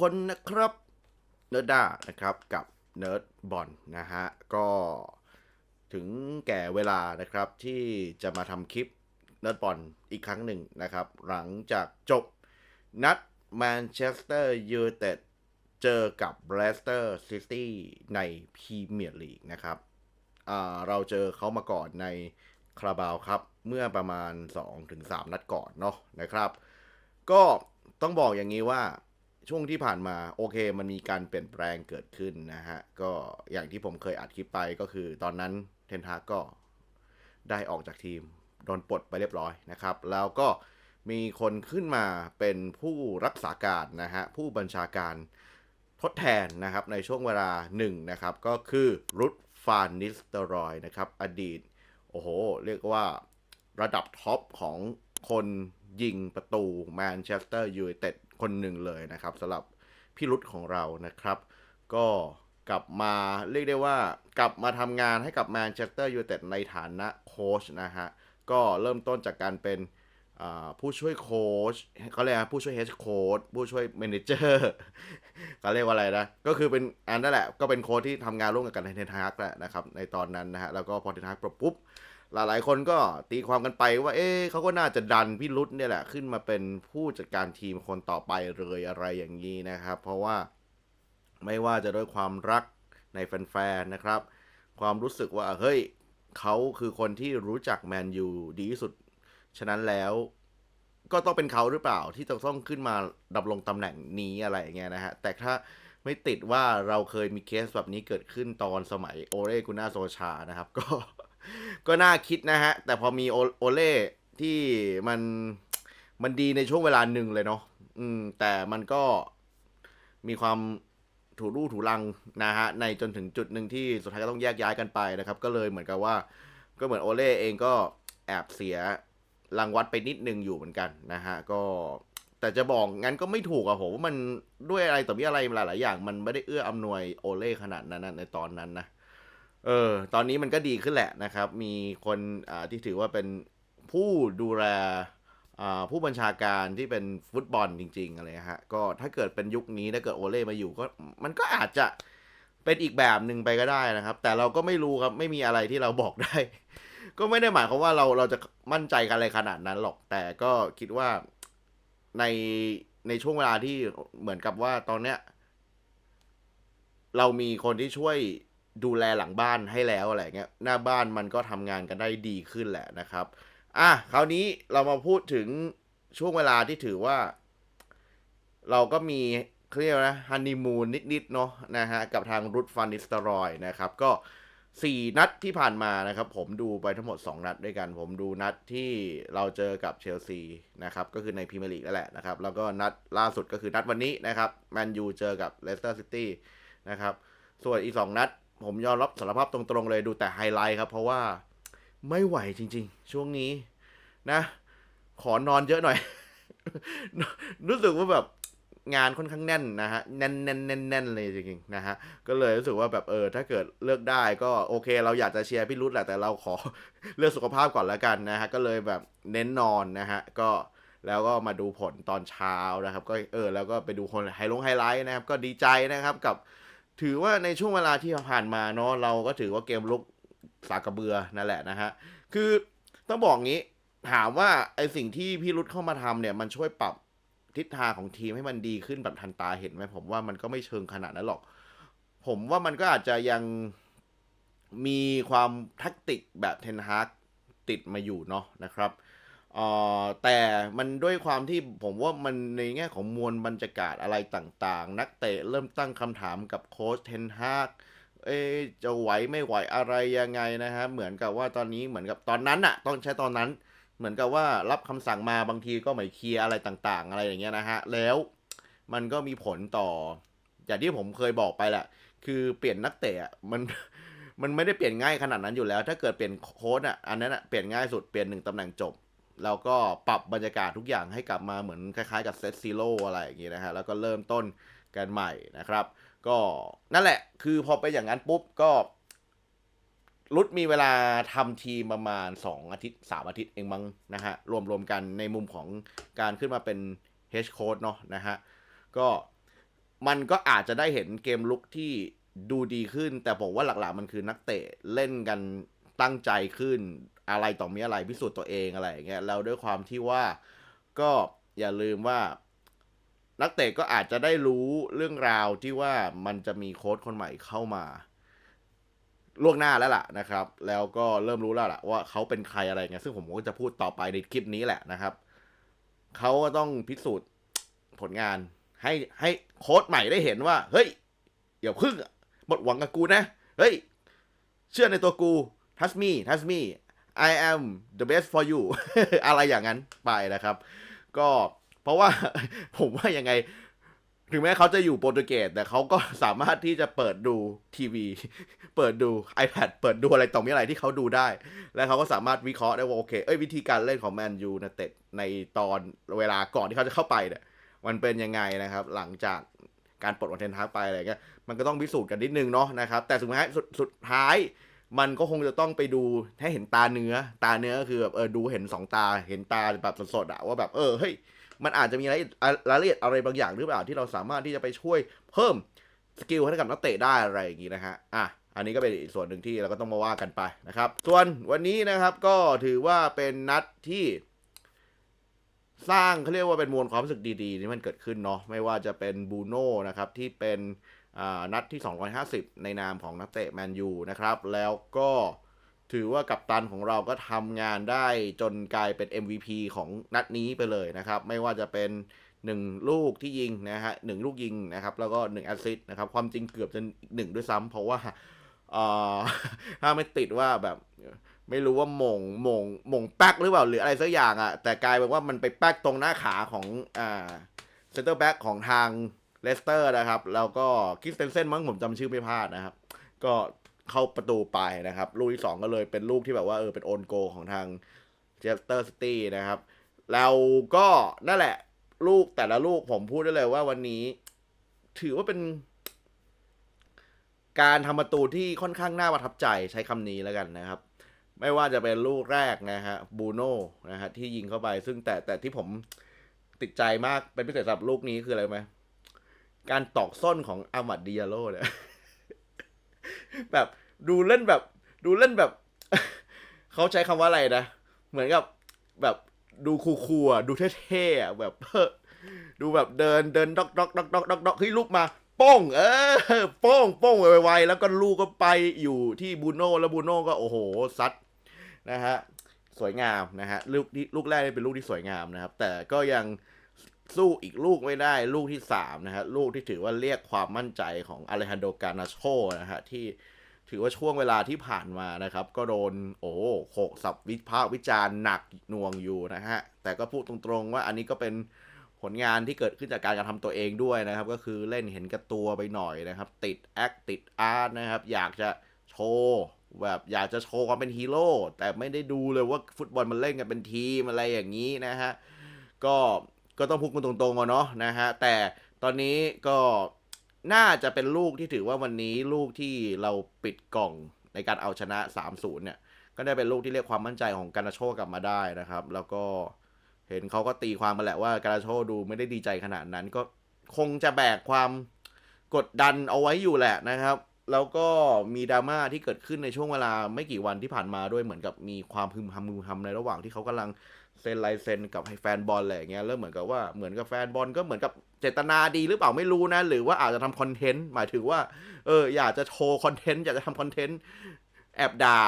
คนนะครับเนิร์ดด้านะครับกับเนิร์ดบอลนะฮะก็ถึงแก่เวลานะครับที่จะมาทำคลิปเนิร์ดบอลอีกครั้งหนึ่งนะครับ หลังจากจบนัดแมนเชสเตอร์ยูไนเต็ดเจอกับเบรสเตอร์ซิตี้ในพรีเมียร์ลีกนะครับเราเจอเขามาก่อนในคาราบาวครับ เมื่อประมาณ 2-3 นัดก่อนเนาะนะครับ ก็ต้องบอกอย่างนี้ว่า ช่วงที่ผ่านมาโอเค มันมีการเปลี่ยนแปลงเกิดขึ้นนะฮะ ก็อย่างที่ผมเคยอัดคลิปไปก็คือตอนนั้นเทนฮากก็ได้ออกจากทีมโดนปลดไปเรียบร้อยนะครับ แล้วก็มีคนขึ้นมาเป็นผู้รักษาการนะฮะ ผู้บัญชาการทดแทนนะครับในช่วงเวลาหนึ่งนะครับ ก็คือรุดฟานนิสเตอรอยนะครับ อดีต โอ้โห เรียกว่าระดับท็อปของคนยิงประตูแมนเชสเตอร์ยูไนเต็ด คนหนึ่งเลยนะครับสำหรับพี่รุดของเรานะครับ ก็กลับมาเรียกได้ว่ากลับมาทำงานให้กับแมนเชสเตอร์ยูไนเต็ดในฐานะโค้ชนะฮะ ก็เริ่มต้นจากการเป็นผู้ช่วยโค้ชเขาเรียกผู้ช่วยเฮดโค้ชผู้ช่วยเมนเจอร์เขาเรียกว่าอะไรนะ ก็คือเป็นอันนั่นแหละ ก็เป็นโค้ชที่ทำงานร่วมกับเทนฮากแหละนะครับในตอนนั้นนะฮะ แล้วก็พอเทนฮากปลดปุ๊บ หลายๆ คนก็ตีความกันไปว่า เอ๊ะเขาก็น่าจะดันพี่รุดเนี่ยแหละขึ้นมาเป็นผู้จัดการทีมคนต่อไปเลยอะไรอย่างนี้นะครับ เพราะว่าไม่ว่าจะด้วยความรักในแฟนๆนะครับ ความรู้สึกว่าเฮ้ยเขาคือคนที่รู้จักแมนยูดีที่สุด ฉะนั้นแล้วก็ต้องเป็นเขาหรือเปล่าที่จะต้องขึ้นมาดำรงตำแหน่งนี้อะไรอย่างเงี้ยนะฮะ แต่ถ้าไม่ติดว่าเราเคยมีเคสแบบนี้เกิดขึ้นตอนสมัยโอเรกุน่าโซชานะครับ ก็ ก็น่าคิดนะฮะ แต่พอมีโอเล่ที่มันมันดีในช่วงเวลาหนึ่งเลยเนาะอืม แต่มันก็มีความถูรูถูรังนะฮะ ในจนถึงจุดหนึ่งที่สุดท้ายก็ต้องแยกย้ายกันไปนะครับ ก็เลยเหมือนกับว่า ก็เหมือนโอเล่เองก็แอบเสียรางวัลไปนิดนึงอยู่เหมือนกันนะฮะ ก็แต่จะบอกงั้นก็ไม่ถูกอะผมว่ามันด้วยอะไรต่อมีอะไรหลาย ๆ อย่าง มันไม่ได้เอื้ออำนวยโอเล่ขนาดนั้นในตอนนั้นนะ เออ ตอนนี้มันก็ดีขึ้นแหละนะครับ มีคนที่ถือว่าเป็นผู้ดูแลผู้บัญชาการที่เป็นฟุตบอลจริง ๆ อะไรฮะ ก็ถ้าเกิดเป็นยุคนี้ถ้าเกิดโอเล่มาอยู่ก็มันก็อาจจะเป็นอีกแบบหนึ่งไปก็ได้นะครับ แต่เราก็ไม่รู้ครับไม่มีอะไรที่เราบอกได้ ก็ไม่ได้หมายความว่าเราเราจะมั่นใจกันอะไรขนาดนั้นหรอก แต่ก็คิดว่าในในช่วงเวลาที่เหมือนกับว่าตอนเนี้ย เรามีคนที่ช่วย ดูแลหลังบ้านให้แล้วอะไรเงี้ยหน้าบ้านมันก็ทำงานกันได้ดีขึ้นแหละนะครับ อะคราวนี้เรามาพูดถึงช่วงเวลาที่ถือว่า เราก็มีเขาเรียกนะฮันนีมูนนิดๆเนาะนะฮะกับทางรุดฟันนิสตรอยนะครับ ก็สี่นัดที่ผ่านมานะครับ ผมดูไปทั้งหมด 2 นัดด้วยกัน ผมดูนัดที่เราเจอกับเชลซีนะครับ ก็คือในพรีเมียร์ลีกนั่นแหละนะครับ แล้วก็นัดล่าสุดก็คือนัดวันนี้นะครับแมนยูเจอกับเลสเตอร์ซิตี้นะครับ ส่วนอีกสองนัด ผมยอมรับสารภาพตรงๆเลยดูแต่ไฮไลท์ครับ เพราะว่าไม่ไหวจริง ๆ ช่วงนี้นะ ขอนอนเยอะหน่อย รู้สึกว่าแบบงานค่อนข้างแน่นนะฮะแน่นแน่นแน่นแน่นเลยจริงๆนะฮะก็เลยรู้สึกว่าแบบเออถ้าเกิดเลือกได้ก็โอเค เราอยากจะเชียร์พี่รุดแหละแต่เราขอเลือกสุขภาพก่อนแล้วกันนะฮะก็เลยแบบเน้นนอนนะฮะก็แล้วก็มาดูผลตอนเช้านะครับ ก็เออแล้วก็ไปดูคนไฮลงไฮไลท์นะครับ ก็ดีใจนะครับกับ ถือว่าในช่วงเวลาที่ผ่านมาเนาะเราก็ถือว่าเกมลุกสากระเบือนั่นแหละนะฮะ คือต้องบอกงี้ถามว่าไอสิ่งที่พี่รุดเข้ามาทำเนี่ย มันช่วยปรับทิศทางของทีมให้มันดีขึ้นแบบทันตาเห็นไหมผมว่ามันก็ไม่เชิงขนาดนั้นหรอก ผมว่ามันก็อาจจะยังมีความแทักติกแบบเทนฮากติดมาอยู่เนาะนะครับ ออแต่มันด้วยความที่ผมว่ามันในแง่ของมวลบรรยากาศอะไรต่างๆ นักเตะเริ่มตั้งคำถามกับโค้ชเทนฮากเอ๊ะจะไหวไม่ไหวอะไรยังไงนะฮะเหมือนกับว่าตอนนี้เหมือนกับตอนนั้นอะต้องใช้ตอนนั้น เหมือนกับว่ารับคำสั่งมาบางทีก็ไม่เคลียร์อะไรต่างๆ อะไรอย่างเงี้ยนะฮะแล้วมันก็มีผลต่อ อย่างที่ผมเคยบอกไปแหละ คือเปลี่ยนนักเตะมันมันไม่ได้เปลี่ยนง่ายขนาดนั้นอยู่แล้ว ถ้าเกิดเปลี่ยนโค้ดอะอันนั้นอะเปลี่ยนง่ายสุดเปลี่ยนหนึ่งตำแหน่งจบ แล้วก็ปรับบรรยากาศทุกอย่างให้กลับมาเหมือนคล้ายๆกับเซตซีโร่อะไรอย่างงี้นะฮะแล้วก็เริ่มต้นกันใหม่นะครับ ก็นั่นแหละคือพอไปอย่างนั้นปุ๊บก็รุดมีเวลาทำทีมประมาณ 2 อาทิตย์ 3 อาทิตย์เองมั้งนะฮะ รวมๆกันในมุมของการขึ้นมาเป็นเฮดโค้ดเนาะนะฮะ ก็มันก็อาจจะได้เห็นเกมลุกที่ดูดีขึ้น แต่ผมว่าหลักๆมันคือนักเตะเล่นกันตั้งใจขึ้น อะไรต่อมีอะไรพิสูจน์ตัวเองอะไรอย่างเงี้ยแล้วด้วยความที่ว่าก็อย่าลืมว่า นักเตะก็อาจจะได้รู้เรื่องราวที่ว่ามันจะมีโค้ชคนใหม่เข้ามาล่วงหน้าแล้วล่ะนะครับ แล้วก็เริ่มรู้แล้วล่ะว่าเขาเป็นใครอะไรเงี้ยซึ่งผมก็จะพูดต่อไปในคลิปนี้แหละนะครับเขาก็ต้องพิสูจน์ผลงาน ให้ให้โค้ชใหม่ได้เห็นว่า เฮ้ยอย่าพึ่งหมดหวังกับกูนะ เฮ้ย เชื่อในตัวกู trust me trust me I am the best for you อะไรอย่างนั้นไปนะครับ ก็เพราะว่าผมว่ายังไง ถึงแม้เขาจะอยู่โปรตุเกสแต่เขาก็สามารถที่จะเปิดดูทีวี เปิดดู iPad เปิดดูอะไรต่อมีอะไรที่เขาดูได้ และเขาก็สามารถวิเคราะห์ได้ว่าโอเคเอ้ยวิธีการเล่นของแมนยูนะเต็ดในตอนเวลาก่อนที่เขาจะเข้าไปเนี่ยมันเป็นยังไงนะครับ หลังจากการปลดวันเทนทักไปอะไรเงี้ยมันก็ต้องพิสูจน์กันนิดนึงเนาะนะครับ แต่สุดท้ายสุดสุดท้าย มันก็คงจะต้องไปดูให้เห็นตาเนื้อ ตาเนื้อก็คือแบบเออดูเห็นสองตาเห็นตาแบบสดๆอะว่าแบบเออเฮ้ยมันอาจจะมีรายละเอียดรายละเอียดอะไรบางอย่างหรือเปล่าที่เราสามารถที่จะไปช่วยเพิ่มสกิลให้กับนักเตะได้อะไรอย่างงี้นะฮะอะอันนี้ก็เป็นอีกส่วนหนึ่งที่เราก็ต้องมาว่ากันไปนะครับ ส่วนวันนี้นะครับก็ถือว่าเป็นนัดที่ สร้างเขาเรียกว่าเป็นมวลความรู้สึกดีๆที่มันเกิดขึ้นเนาะไม่ว่าจะเป็นบูโน่นะครับที่เป็น นัดที่ 250 ในนามของนักเตะแมนยูนะครับ แล้วก็ถือว่ากัปตันของเราก็ทำงานได้จนกลายเป็น MVP ของนัดนี้ไปเลยนะครับ ไม่ว่าจะเป็น 1 ลูกที่ยิงนะฮะหนึ่งลูกยิงนะครับ แล้วก็1แอสซิสต์นะครับ ความจริงเกือบจะหนึ่งด้วยซ้ำเพราะว่าอ่าถ้าไม่ติดว่าแบบไม่รู้ว่าหมงหมงหมงแป๊กหรือเปล่าหรืออะไรสักอย่างอะ่ะแต่กลายเป็นว่ามันไปแป๊กตรงหน้าขาของอ่าเซนเตอร์แบ็กของทาง เลสเตอร์นะครับ แล้วก็คริสเตนเซนมั้งผมจำชื่อไม่พลาดนะครับ ก็เข้าประตูไปนะครับ ลูกที่ 2 ก็เลยเป็นลูกที่แบบว่าเออเป็นโอนโกของทางเจสเตอร์ซิตี้นะครับแล้วก็นั่นแหละ ลูกแต่ละลูกผมพูดได้เลยว่าวันนี้ ถือว่าเป็น การทำประตูที่ค่อนข้างน่าประทับใจใช้คำนี้แล้วกันนะครับ ไม่ว่าจะเป็นลูกแรกนะฮะบูโน่นะฮะที่ยิงเข้าไปซึ่งแต่แต่ที่ผมติดใจมากเป็นพิเศษสำหรับลูกนี้คืออะไรไหม การตอกส้นของอามัดดิยาโลเนี่ยแบบดูเล่นแบบ ดูเล่นแบบ เขาใช้คำว่าอะไรนะ เหมือนกับแบบดูคูลๆดูเท่ๆแบบดูแบบเดินเดินดอกดอกดอกดอกดอกดอกเฮ้ยลูกมาโป้ง เออโป้งโป้งไวๆแล้วก็ลูกก็ไปอยู่ที่บูโน่แล้วบูโน่ก็โอ้โหซัดนะฮะสวยงามนะฮะลูกที่ลูกแรกนี่เป็นลูกที่สวยงามนะครับ แต่ก็ยัง สู้อีกลูกไม่ได้ลูกที่สามนะฮะลูกที่ถือว่าเรียกความมั่นใจของอเลฮันโดกานาโชนะฮะที่ถือว่าช่วงเวลาที่ผ่านมานะครับ ก็โดนโอ้โขกสับวิพากษ์วิจารณ์หนักหน่วงอยู่นะฮะ แต่ก็พูดตรงๆว่าอันนี้ก็เป็นผลงานที่เกิดขึ้นจากการกระทำตัวเองด้วยนะครับ ก็คือเล่นเห็นกับตัวไปหน่อยนะครับ ติดแอคติดอาร์ตนะครับ อยากจะโชว์แบบอยากจะโชว์ความเป็นฮีโร่แต่ไม่ได้ดูเลยว่าฟุตบอลมันเล่นกันเป็นทีมอะไรอย่างนี้นะฮะก็ ก็ต้องพูดกันตรงๆอะเนาะนะฮะแต่ตอนนี้ก็น่าจะเป็นลูกที่ถือว่าวันนี้ลูกที่เราปิดกล่องในการเอาชนะ 3-0 เนี่ย ก็ได้เป็นลูกที่เรียกความมั่นใจของการาโชกลับมาได้นะครับ แล้วก็เห็นเขาก็ตีความมาแหละว่าการาโชดูไม่ได้ดีใจขนาดนั้น ก็คงจะแบกความกดดันเอาไว้อยู่แหละนะครับ แล้วก็มีดราม่าที่เกิดขึ้นในช่วงเวลาไม่กี่วันที่ผ่านมาด้วยเหมือนกับมีความพึมพำพึมพำในระหว่างที่เขากำลัง เซ็นลายเซ็นกับให้แฟนบอลอะไรอย่างเงี้ยแล้วเหมือนกับว่าเหมือนกับแฟนบอลก็เหมือนกับเจตนาดีหรือเปล่าไม่รู้นะ หรือว่าอาจจะทำคอนเทนต์หมายถึงว่าเอออยากจะโชว์คอนเทนต์อยากจะทำคอนเทนต์แอบด่า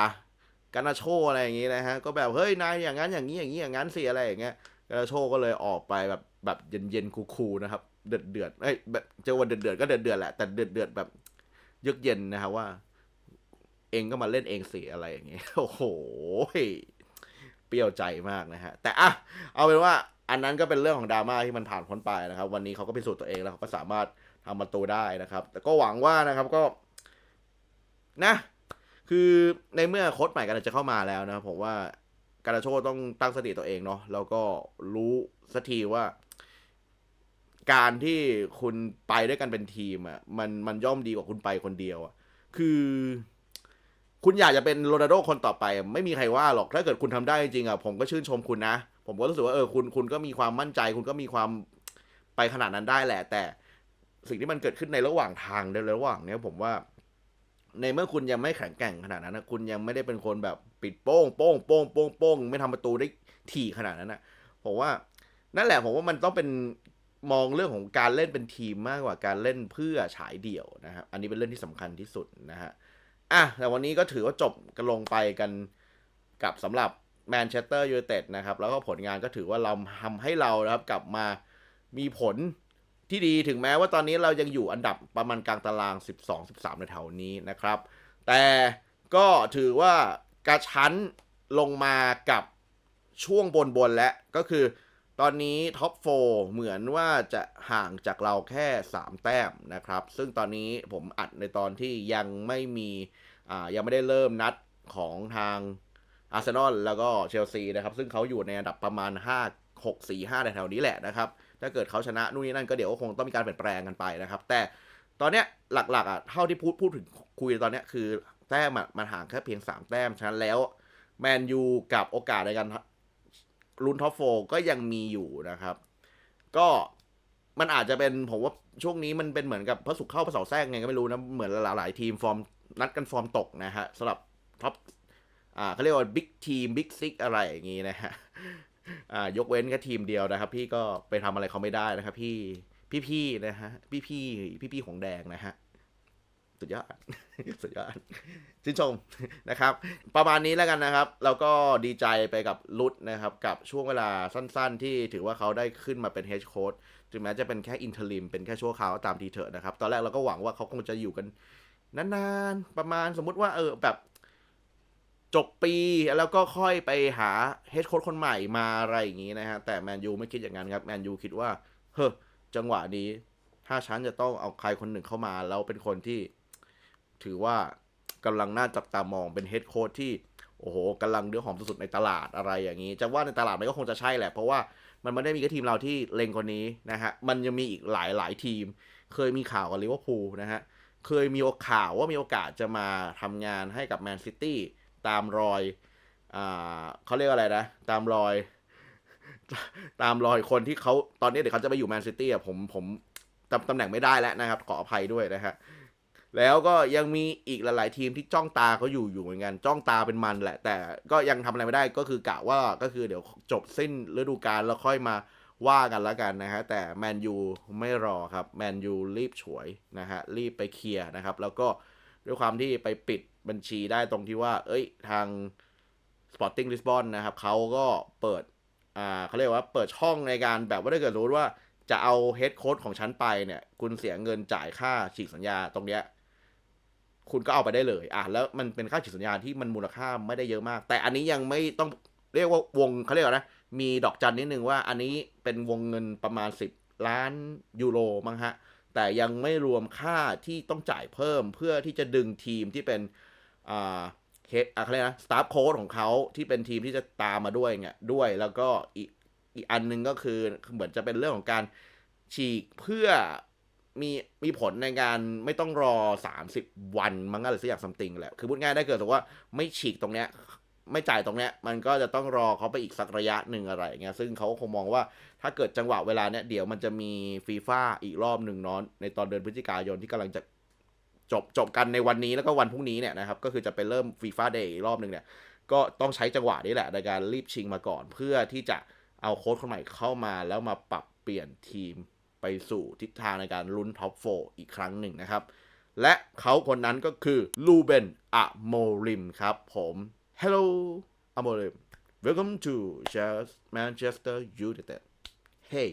กันนาโชอะไรอย่างงี้นะฮะก็แบบเฮ้ยนายอย่างนั้นอย่างนี้อย่างนี้อย่างนั้นสิอะไรอย่างเงี้ยกระโชก็เลยออกไปแบบแบบเย็นๆคูลๆนะครับ เดือดเดือดเอ้ยแบบเจอวันเดือดเดือดก็เดือดเดือดแหละแต่เดือดเดือดแบบเยือกเย็นนะครับว่า เองก็มาเล่นเองสิอะไรอย่างเงี้ยโอ้โห เปรี้ยวใจมากนะฮะ แต่อะเอาเป็นว่าอันนั้นก็เป็นเรื่องของดราม่าที่มันผ่านพ้นไปนะครับ วันนี้เขาก็พิสูจน์ตัวเองแล้วเขาก็สามารถทำประตูได้นะครับ แต่ก็หวังว่านะครับก็ นะ คือในเมื่อโค้ชใหม่กันจะเข้ามาแล้วนะผมว่าการาโชต้องตั้งสติตัวเองเนาะแล้วก็รู้สักทีว่า การที่คุณไปด้วยกันเป็นทีมอะมันมันย่อมดีกว่าคุณไปคนเดียวอะคือ คุณอยากจะเป็นโรนัลโดคนต่อไป ไม่มีใครว่าหรอกถ้าเกิดคุณทำได้จริงอะผมก็ชื่นชมคุณนะ ผมก็รู้สึกว่าเออคุณคุณก็มีความมั่นใจ คุณก็มีความไปขนาดนั้นได้แหละ แต่สิ่งที่มันเกิดขึ้นในระหว่างทางในระหว่างเนี้ยผมว่า ในเมื่อคุณยังไม่แข็งแกร่งขนาดนั้นนะคุณยังไม่ได้เป็นคนแบบปิดโป้งโป้งโป้งโป้งโป้งไม่ทำประตูได้ถี่ขนาดนั้นนะผมว่านั่นแหละผมว่ามันต้องเป็นมองเรื่องของการเล่นเป็นทีมมากกว่าการเล่นเพื่อฉายเดี่ยวนะครับอันนี้เป็นเรื่องที่สำคัญที่สุดนะฮะ อะแต่วันนี้ก็ถือว่าจบกันลงไปกันกับสำหรับแมนเชสเตอร์ยูไนเต็ดนะครับ แล้วก็ผลงานก็ถือว่าเราทำให้เรานะครับกลับมามีผลที่ดีถึงแม้ว่าตอนนี้เรายังอยู่อันดับประมาณกลางตาราง 12-13 ในแถวนี้นะครับ แต่ก็ถือว่ากระชั้นลงมากับช่วงบนๆแล้วก็คือ ตอนนี้ท็อป4เหมือนว่าจะห่างจากเราแค่ 3 แต้มนะครับ ซึ่งตอนนี้ผมอัดในตอนที่ยังไม่มีอ่ายังไม่ได้เริ่มนัดของทางอาร์เซนอลแล้วก็เชลซีนะครับ ซึ่งเขาอยู่ในอันดับประมาณ 5 6 4 5ในแถวนี้แหละนะครับ ถ้าเกิดเขาชนะนู่นนี่นั่นก็เดี๋ยวก็คงต้องมีการเปลี่ยนแปลงกันไปนะครับ แต่ตอนเนี้ยหลักๆอะเท่าที่พูดพูดถึงคุยตอนเนี้ยคือแต้มมันห่างแค่เพียง 3 แต้มฉะนั้นแล้วแมนยูกับโอกาสในการ ลุ้นท็อปโฟก็ยังมีอยู่นะครับ ก็มันอาจจะเป็นผมว่าช่วงนี้มันเป็นเหมือนกับพระสุขเข้าพระเสาแทรกไงก็ไม่รู้นะ เหมือนหลายๆทีมฟอร์มนัดกันฟอร์มตกนะฮะสำหรับท็อปอ่าเขาเรียกว่าบิ๊กทีมบิ๊กซิกอะไรอย่างงี้นะฮะอ่ายกเว้นแค่ทีมเดียวนะครับ พี่ก็ไปทำอะไรเขาไม่ได้นะครับ พี่พี่ๆนะฮะพี่พี่พี่พี่ๆของแดงนะฮะ สุดยอดสุดยอดชื่นชมนะครับ ประมาณนี้แล้วกันนะครับ แล้วก็ดีใจไปกับลุดนะครับ กับช่วงเวลาสั้นๆ ที่ถือว่าเขาได้ขึ้นมาเป็นเฮดโค้ดถึงแม้จะเป็นแค่อินเทอร์ลิมเป็นแค่ชั่วคราวตามทีเถอะนะครับ ตอนแรกเราก็หวังว่าเขาคงจะอยู่กันนานๆ ประมาณสมมุติว่าเออแบบจบปีแล้วก็ค่อยไปหาเฮดโค้ดคนใหม่มาอะไรอย่างนี้นะฮะ แต่แมนยูไม่คิดอย่างนั้นครับ แมนยูคิดว่า เฮ้อจังหวะนี้ ถ้าฉันจะต้องเอาใครคนหนึ่งเข้ามา แล้วเป็นคนที่ ถือว่ากำลังน่าจับตามองเป็นเฮดโค้ดที่โอ้โหกำลังเนื้อหอมสุดๆในตลาดอะไรอย่างนี้ จะว่าในตลาดมันก็คงจะใช่แหละ เพราะว่ามันไม่ได้มีแค่ทีมเราที่เล็งคนนี้นะฮะ มันยังมีอีกหลายหลายทีม เคยมีข่าวกับลิเวอร์พูลนะฮะ เคยมีข่าวว่ามีโอกาสจะมาทำงานให้กับแมนซิตี้ตามรอยอ่าเขาเรียกว่าอะไรนะ ตามรอย ตามรอยคนที่เขาตอนนี้เดี๋ยวเขาจะไปอยู่แมนซิตี้อะผมผมจำตำแหน่งไม่ได้แล้วนะครับ ขออภัยด้วยนะฮะ แล้วก็ยังมีอีกหลาย ๆ ทีมที่จ้องตาเขาอยู่อยู่เหมือนกัน จ้องตาเป็นมันแหละ แต่ก็ยังทำอะไรไม่ได้ก็คือกะว่าก็คือเดี๋ยวจบสิ้นฤดูกาลแล้วค่อยมาว่ากันแล้วกันนะฮะแต่แมนยูไม่รอครับแมนยูรีบฉวยนะฮะรีบไปเคลียร์นะครับ แล้วก็ด้วยความที่ไปปิดบัญชีได้ตรงที่ว่า เอ้ยทาง Sporting Lisbon นะครับเขาก็เปิดอ่าเขาเรียกว่าเปิดช่องในการแบบว่าถ้าเกิดรู้ว่าจะเอาเฮดโค้ดของฉันไปเนี่ย คุณเสียเงินจ่ายค่าฉีกสัญญาตรงเนี้ย คุณก็เอาไปได้เลย อะแล้วมันเป็นค่าฉีกสัญญาที่มันมูลค่าไม่ได้เยอะมาก แต่อันนี้ยังไม่ต้องเรียกว่าวงเขาเรียกว่านะมีดอกจันนิดนึงว่าอันนี้เป็นวงเงินประมาณ 10 ล้านยูโรมั้งฮะ แต่ยังไม่รวมค่าที่ต้องจ่ายเพิ่มเพื่อที่จะดึงทีมที่เป็นอ่าเฮดอะไรนะสตาฟโค้ดของเขาที่เป็นทีมที่จะตามมาด้วยเนี่ยด้วยแล้วก็อีกอีกอันหนึงก็คือเหมือนจะเป็นเรื่องของการฉีกเพื่อ มีมีผลในการไม่ต้องรอ 30 วันมั้งอะไรสักอย่างซัมติงแหละคือพูดง่ายได้เกิดสมมติว่าไม่ฉีกตรงเนี้ยไม่จ่ายตรงเนี้ยมันก็จะต้องรอเขาไปอีกสักระยะหนึ่งอะไรเงี้ยซึ่งเขาก็คงมองว่าถ้าเกิดจังหวะเวลาเนี้ยเดี๋ยวมันจะมีฟีฟ่าอีกรอบหนึ่งเนาะในตอนเดือนพฤศจิกายนที่กำลังจะจบจบกันในวันนี้แล้วก็วันพรุ่งนี้เนี่ยนะครับก็คือจะไปเริ่มฟีฟ่าเดย์รอบหนึ่งเนี่ยก็ต้องใช้จังหวะนี้แหละในการรีบชิงมาก่อน เพื่อที่จะเอาโค้ชคนใหม่เข้ามาแล้วมาปรับเปลี่ยนทีม ไปสู่ทิศทางในการลุ้นท็อปโฟอีกครั้งหนึ่งนะครับ และเขาคนนั้นก็คือลูเบนอะโมริมครับผม Hello อะโมริม Welcome to Manchester United Hey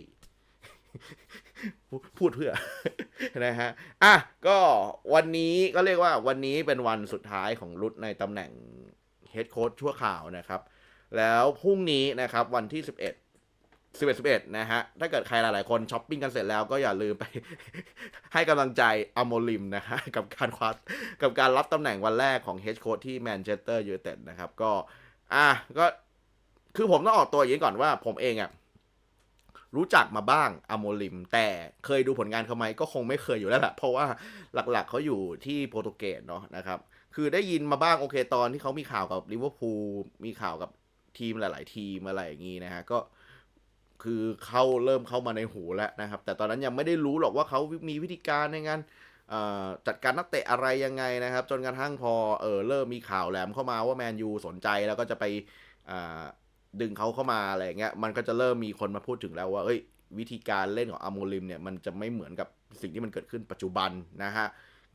พูดเพื่อนะฮะ อะ ก็วันนี้ก็เรียกว่าวันนี้เป็นวันสุดท้ายของรุดในตำแหน่งเฮดโค้ชชั่วข่าวนะครับ แล้วพรุ่งนี้นะครับวันที่ 11 11 11 นะฮะ ถ้าเกิดใครหลาย ๆ คนช้อปปิ้งกันเสร็จแล้วก็อย่าลืมไป ให้กำลังใจอโมลิมนะฮะ กับการคว้ากับการรับตำแหน่งวันแรกของเฮดโค้ชที่แมนเชสเตอร์ยูไนเต็ดนะครับ ก็ อะก็คือผมต้องออกตัวอย่างนี้ก่อนว่าผมเองอะรู้จักมาบ้างอโมลิม แต่เคยดูผลงานเขาไหมก็คงไม่เคยอยู่แล้วแหละเพราะว่าหลักๆเขาอยู่ที่โปรตุเกสเนาะนะครับคือได้ยินมาบ้างโอเคตอนที่เขามีข่าวกับลิเวอร์พูลมีข่าวกับทีมหลาย ๆ ทีมอะไรอย่างนี้นะฮะก็ คือเข้าเริ่มเข้ามาในหูแล้วนะครับ แต่ตอนนั้นยังไม่ได้รู้หรอกว่าเขามีวิธีการในการจัดการนักเตะอะไรยังไงนะครับ จนกระทั่งพอเออเริ่มมีข่าวแหลมเข้ามาว่าแมนยูสนใจแล้วก็จะไปดึงเขาเข้ามาอะไรเงี้ยมันก็จะเริ่มมีคนมาพูดถึงแล้วว่าเอ้ยวิธีการเล่นของอาโมลิมเนี่ยมันจะไม่เหมือนกับสิ่งที่มันเกิดขึ้นปัจจุบันนะฮะ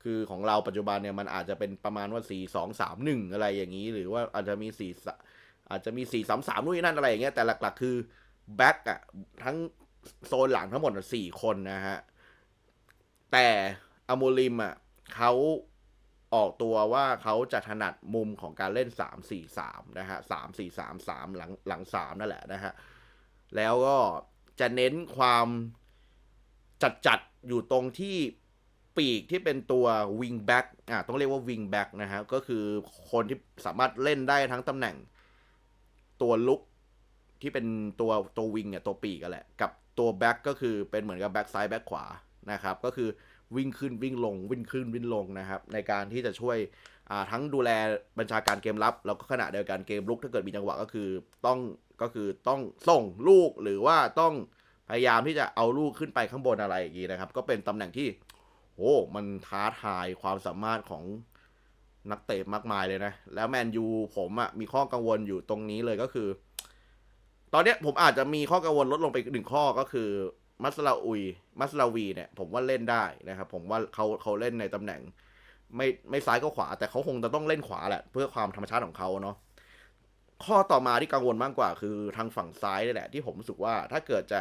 คือของเราปัจจุบันเนี่ยมันอาจจะเป็นประมาณว่า 4 2 3 1 อะไรอย่างนี้ หรือว่าอาจจะมี 4 อาจจะมี 4 3 3นู่นนั่นอะไรอย่างเงี้ยแต่หลักๆ คือ แบ็กอะทั้งโซนหลังทั้งหมดสี่คนนะฮะ แต่อโมลิมอะเขาออกตัวว่าเขาจะถนัดมุมของการเล่น 3 4 3 นะฮะ 3 4 3 3 หลังหลัง 3 นั่นแหละนะฮะ แล้วก็จะเน้นความจัดจัดอยู่ตรงที่ปีกที่เป็นตัววิงแบ็กอะต้องเรียกว่าวิงแบ็กนะฮะ ก็คือคนที่สามารถเล่นได้ทั้งตำแหน่งตัวลุก ที่เป็นตัวตัววิงเนี่ยตัวปีกกันแหละ กับตัวแบ็กก็คือเป็นเหมือนกับแบ็กซ้ายแบ็กขวานะครับ ก็คือวิ่งขึ้นวิ่งลงวิ่งขึ้นวิ่งลงนะครับ ในการที่จะช่วยทั้งดูแลบัญชาการเกมรับ แล้วก็ขณะเดียวกันเกมลุกถ้าเกิดมีจังหวะก็คือต้องก็คือต้องส่งลูกหรือว่าต้องพยายามที่จะเอาลูกขึ้นไปข้างบนอะไรอย่างนี้นะครับ ก็เป็นตำแหน่งที่โอ้มันท้าทายความสามารถของนักเตะมากมายเลยนะ แล้วแมนยูผมอะมีข้อกังวลอยู่ตรงนี้เลยก็คือ ตอนเนี้ยผมอาจจะมีข้อกังวลลดลงไปหนึ่งข้อก็คือมัสลาอุย มัสลาวีเนี่ย ผมว่าเล่นได้นะครับ ผมว่าเขาเขาเล่นในตำแหน่ง ไม่ไม่ซ้ายก็ขวา แต่เขาคงจะต้องเล่นขวาแหละ เพื่อความธรรมชาติของเขาเนาะข้อต่อมาที่กังวลมากกว่า คือทางฝั่งซ้ายนี่แหละ ที่ผมรู้สึกว่าถ้าเกิดจะ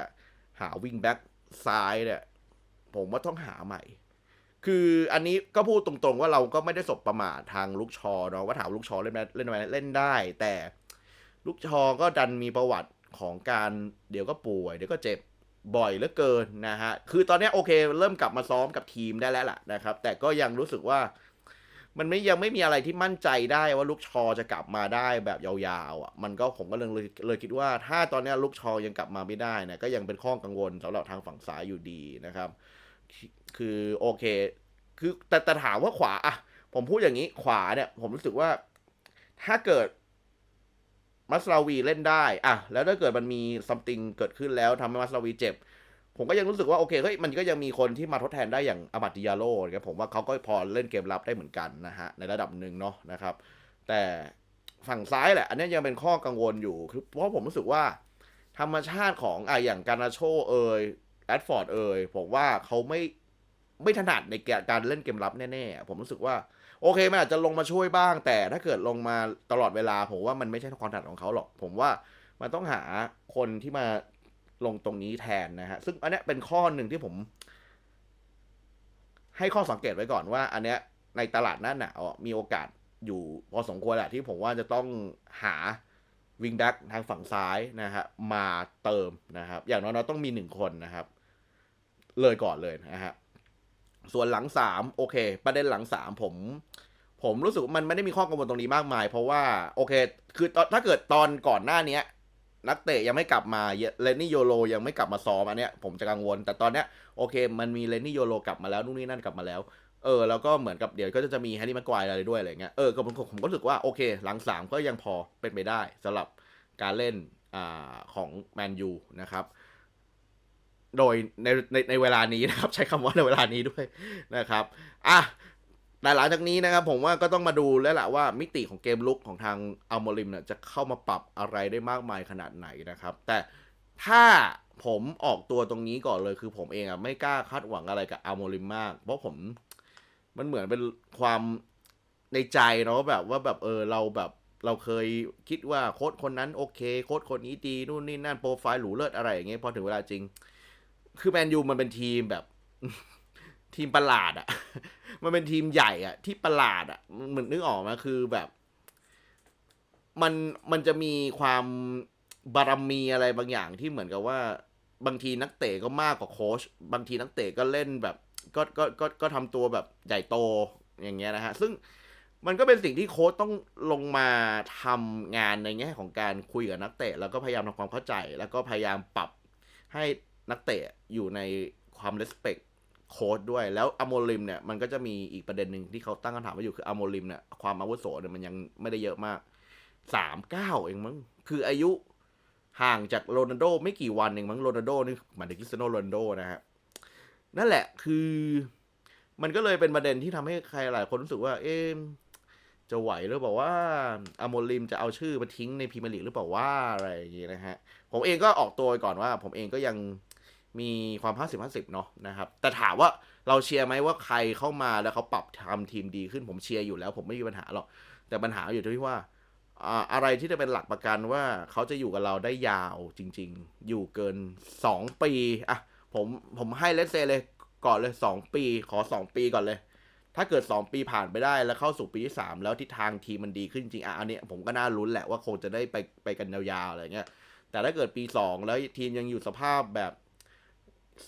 หาวิงแบ็กซ้ายเนี่ยผมว่าต้องหาใหม่ คืออันนี้ก็พูดตรงๆว่าเราก็ไม่ได้สบประมาททางลูกชอเนาะว่าถามลูกชอเล่นไหมเล่นไหมเล่นได้ แต่ลูกชอก็ดันมีประวัติ ของการเดี๋ยวก็ป่วย เดี๋ยวก็เจ็บบ่อยเหลือเกินนะฮะ คือตอนนี้โอเค เริ่มกลับมาซ้อมกับทีมได้แล้วล่ะนะครับ แต่ก็ยังรู้สึกว่า มันไม่ยังไม่มีอะไรที่มั่นใจได้ว่าลูกชอจะกลับมาได้แบบยาวๆอะ มันก็ผมก็เลยเลยคิดว่า ถ้าตอนนี้ลูกชอยังกลับมาไม่ได้นี่ยก็ยังเป็นข้อกังวลสำหรับทางฝั่งซ้ายอยู่ดีนะครับ คือโอเค คือแต่แต่ถามว่าขวาอะผมพูดอย่างนี้ขวาเนี่ย ผมรู้สึกว่า ถ้าเกิด มัสลาวีเล่นได้อะแล้วถ้าเกิดมันมีซัมติงเกิดขึ้นแล้วทำให้มัสลาวีเจ็บ ผมก็ยังรู้สึกว่าโอเคเฮ้ยมันก็ยังมีคนที่มาทดแทนได้อย่างอาบัติยาโลนะครับผมว่าเขาก็พอเล่นเกมรับได้เหมือนกันนะฮะในระดับหนึ่งเนาะนะครับ แต่ฝั่งซ้ายแหละ อันนี้ยังเป็นข้อกังวลอยู่คือเพราะผมรู้สึกว่า ธรรมชาติของอะอย่างการนาโชเอยแอดฟอร์ดเอยผมว่าเขาไม่ไม่ถนัดในการเล่นเกมรับแน่ๆผมรู้สึกว่า โอเคมันอาจจะลงมาช่วยบ้าง แต่ถ้าเกิดลงมาตลอดเวลาผมว่ามันไม่ใช่ความถนัดของเขาหรอก ผมว่ามันต้องหาคนที่มาลงตรงนี้แทนนะฮะ ซึ่งอันนี้เป็นข้อหนึ่งที่ผม ให้ข้อสังเกตไว้ก่อนว่า อันเนี้ยในตลาดหน้าหนาวอะมีโอกาสอยู่พอสมควรแหละที่ผมว่าจะต้องหาวิงแบ็กทางฝั่งซ้ายนะฮะมาเติมนะครับ อย่างน้อยๆต้องมีหนึ่งคนนะครับ เลยก่อนเลยนะฮะ ส่วนหลังสามโอเค ประเด็นหลังสามผม ผมรู้สึกมันไม่ได้มีข้อกังวลตรงนี้มากมาย เพราะว่าโอเค คือตอนถ้าเกิดตอนก่อนหน้าเนี้ยนักเตะยังไม่กลับมาเลนนี่โยโรยังไม่กลับมาซ้อมอันเนี้ยผมจะกังวล แต่ตอนเนี้ยโอเค มันมีเลนนี่โยโรกลับมาแล้วนู่นนี่นั่นกลับมาแล้วเออแล้วก็เหมือนกับเดี๋ยวก็จะมีแฮร์รี่แม็กควายอะไรด้วยอะไรเงี้ยเออก็ผมผมก็รู้สึกว่าโอเค หลังสามก็ยังพอเป็นไปได้สำหรับการเล่นอ่าของแมนยูนะครับ โดยในในในเวลานี้นะครับ ใช้คำว่าในเวลานี้ด้วยนะครับอะแต่หลังจากนี้นะครับผมว่าก็ต้องมาดูแล้วแหละว่ามิติของเกมลุกของทางอัลโมริมเนี่ยจะเข้ามาปรับอะไรได้มากมายขนาดไหนนะครับ แต่ถ้าผมออกตัวตรงนี้ก่อนเลยคือผมเองอะไม่กล้าคาดหวังอะไรกับอัลโมริมมาก เพราะผมมันเหมือนเป็นความในใจเนาะแบบว่าแบบเออเราแบบเราเคยคิดว่าโค้ดคนนั้นโอเค โค้ดคนนี้ดีนู่นนี่นั่นโปรไฟล์หรูเลิศอะไรอย่างเงี้ยพอถึงเวลาจริง คือแมนยูมันเป็นทีมแบบ ทีมประหลาดอะมันเป็นทีมใหญ่อะที่ประหลาดอะเหมือนนึกออกมาคือแบบ มันมันจะมีความบารมีอะไรบางอย่างที่เหมือนกับว่า บางทีนักเตะก็มากกว่าโค้ชบางทีนักเตะก็เล่นแบบ ก็ก็ก็ก็ทำตัวแบบใหญ่โตอย่างเงี้ยนะฮะ ซึ่งมันก็เป็นสิ่งที่โค้ชต้องลงมาทำงานในแง่ของการคุยกับนักเตะ แล้วก็พยายามทำความเข้าใจ แล้วก็พยายามปรับให้ นักเตะอยู่ในความเลสเ c กโค้ดด้วย แล้วอโมลิมเนี่ยมันก็จะมีอีกประเด็นหนึ่งที่เขาตั้งคำถามไว้อยู่คืออโมลิมเนี่ยความอาวุโสเนี่ยมันยังไม่ได้เยอะมากสามเก้าเองมั้งคืออายุห่างจากโรนัลโดไม่กี่วันเองมั้งโรนัลโดนี่หมายถึงคริสเตียโนโรนัลโดนะฮะนั่นแหละคือมันก็เลยเป็นประเด็นที่ทำให้ใครหลายคนรู้สึกว่า เอ๊ะจะไหวหรือเปล่าว่าอโมลิมจะเอาชื่อมาทิ้งในพรีเมียร์ลีกหรือเปล่าว่าอะไรอย่างงี้นะฮะ ผมเองก็ออกตัวก่อนว่า ผมเองก็ยัง มีความห้าสิบห้าสิบเนาะนะครับ แต่ถามว่าเราเชียร์ไหมว่าใครเข้ามาแล้วเขาปรับทำทีมดีขึ้นผมเชียร์อยู่แล้ว ผมไม่มีปัญหาหรอก แต่ปัญหาอยู่ที่ว่าอะไรที่จะเป็นหลักประกันว่าเขาจะอยู่กับเราได้ยาวจริง ๆ อยู่เกินสองปีอะผมผมให้เลสเซเลยก่อนเลยสองปีขอสองปีก่อนเลย ถ้าเกิด 2 ปีผ่านไปได้แล้วเข้าสู่ปีที่ 3 แล้วทิศทางทีมมันดีขึ้นจริงอะอันนี้ผมก็น่าลุ้นแหละว่าคงจะได้ไปไปกันยาวๆอะไรเงี้ยแต่ถ้าเกิดปี 2 แล้วทีมยังอยู่สภาพแบบ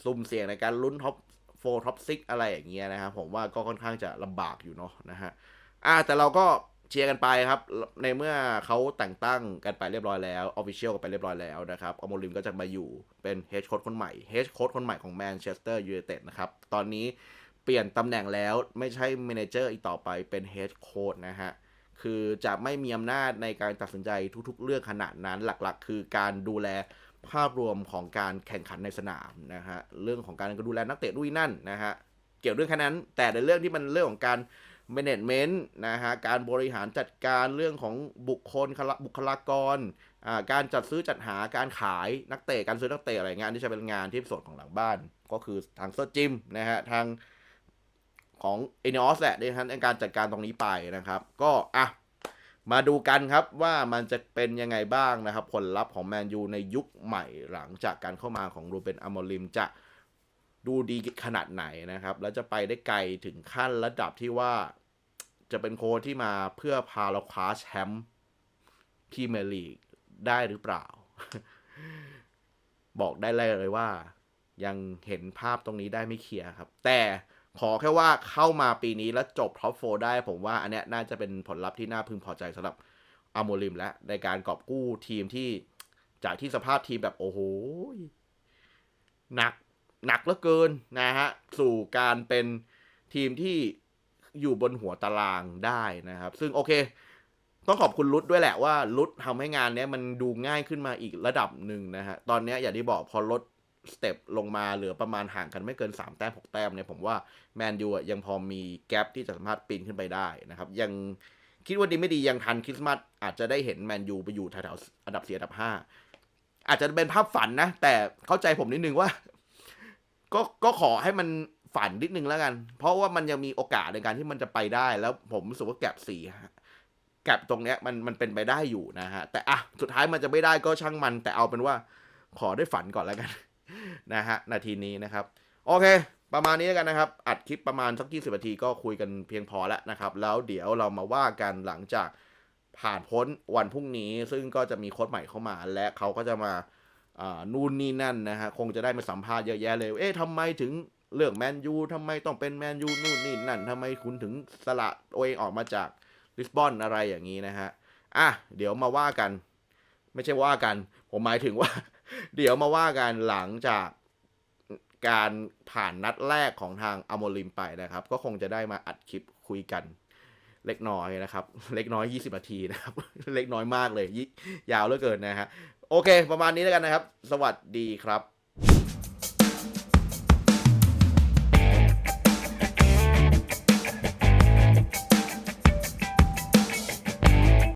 ซุ่มเสี่ยงในการลุ้นท็อปโฟท็อปซิกอะไรอย่างเงี้ยนะครับผมว่าก็ค่อนข้างจะลำบากอยู่เนาะนะฮะอะแต่เราก็เชียร์กันไปครับ ในเมื่อเขาแต่งตั้งกันไปเรียบร้อยแล้วออฟฟิเชียลกันไปเรียบร้อยแล้วนะครับอโมลิมก็จะมาอยู่เป็นเฮดโค้ชคนใหม่เฮดโค้ชคนใหม่ของแมนเชสเตอร์ยูไนเต็ดนะครับ ตอนนี้เปลี่ยนตำแหน่งแล้วไม่ใช่เมนเจอร์อีกต่อไปเป็นเฮดโค้ดนะฮะคือจะไม่มีอำนาจในการตัดสินใจทุกๆ เรื่องขนาดนั้นหลักๆ คือการดูแล ภาพรวมของการแข่งขันในสนามนะฮะเรื่องของการดูแลนักเตะด้วยนั่นนะฮะเกี่ยวเรื่องแค่นั้น แต่ในเรื่องที่มันเรื่องของการ management นะฮะการบริหารจัดการเรื่องของบุคคลบุคลากรการจัดซื้อจัดหาการขายนักเตะการซื้อนักเตะอะไรเงี้ยนที่จะเป็นงานที่ส่วนของหลังบ้าน ก็คือทางเซอร์จิมนะฮะทางของเอเนอสแหละในการจัดการตรงนี้ไปนะครับ ก็อะ มาดูกันครับว่ามันจะเป็นยังไงบ้างนะครับ ผลลัพธ์ของแมนยูในยุคใหม่หลังจากการเข้ามาของรูเบนอามอริมจะดูดีขนาดไหนนะครับ แล้วจะไปได้ไกลถึงขั้นระดับที่ว่าจะเป็นโค้ชที่มาเพื่อพาเราคว้าแชมป์พรีเมียร์ลีกได้หรือเปล่า บอกได้เลยว่า ยังเห็นภาพตรงนี้ได้ไม่เคลียร์ครับ แต่ ขอแค่ว่าเข้ามาปีนี้แล้วจบท็อปโฟได้ผมว่าอันเนี้ยน่าจะเป็นผลลัพธ์ที่น่าพึงพอใจสำหรับอาโมลิมและในการกอบกู้ทีมที่จากที่สภาพทีมแบบโอ้โหหนักหนักเหลือเกินนะฮะ สู่การเป็นทีมที่อยู่บนหัวตารางได้นะครับ ซึ่งโอเค ต้องขอบคุณรุดด้วยแหละว่ารุดทำให้งานนี้มันดูง่ายขึ้นมาอีกระดับหนึ่งนะฮะ ตอนนี้อย่างที่บอกพอลด สเต็ปลงมาเหลือประมาณห่างกันไม่เกิน 3 แต้ม 6 แต้มเนี่ยผมว่าแมนยูยังพอมีแกลบที่จะสามารถปีนขึ้นไปได้นะครับ ยังคิดว่าดีไม่ดียังทันคริสต์มาสอาจจะได้เห็นแมนยูไปอยู่แถวๆอันดับสี่อันดับห้าอาจจะเป็นภาพฝันนะ แต่เข้าใจผมนิดนึงว่า ก็ก็ขอให้มันฝันนิดนึงแล้วกัน เพราะว่ามันยังมีโอกาสในการที่มันจะไปได้ แล้วผมรู้สึกว่าแกลบสี่แกลบตรงเนี้ยมันมันเป็นไปได้อยู่นะฮะแต่อะสุดท้ายมันจะไม่ได้ก็ช่างมัน แต่เอาเป็นว่าขอได้ฝันก่อนแล้วกัน นะฮะนาทีนี้นะครับ โอเค ประมาณนี้แล้วกันนะครับ อัดคลิปประมาณสัก20นาทีก็คุยกันเพียงพอแล้วนะครับ แล้วเดี๋ยวเรามาว่ากันหลังจากผ่านพ้นวันพรุ่งนี้ ซึ่งก็จะมีโค้ชใหม่เข้ามา และเขาก็จะมาอ่านู่นนี่นั่นนะฮะคงจะได้มาสัมภาษณ์เยอะแยะเลย เอ๊ะทำไมถึงเลือกแมนยูทำไมต้องเป็นแมนยูนู่นนี่นั่นทำไมคุณถึงสละตัวเองออกมาจากลิสบอนอะไรอย่างนี้นะฮะ อะ เดี๋ยวมาว่ากัน ไม่ใช่ว่ากัน ผมหมายถึงว่าเดี๋ยวมาว่ากันหลังจากการผ่านนัดแรกของทางอโมลิมไปนะครับ ก็คงจะได้มาอัดคลิปคุยกันเล็กน้อยนะครับ เล็กน้อย 20นาทีนะครับ เล็กน้อยมากเลยยยาวเหลือเกินนะฮะโอเค ประมาณนี้แล้วกันนะครับ สวัสดีครับ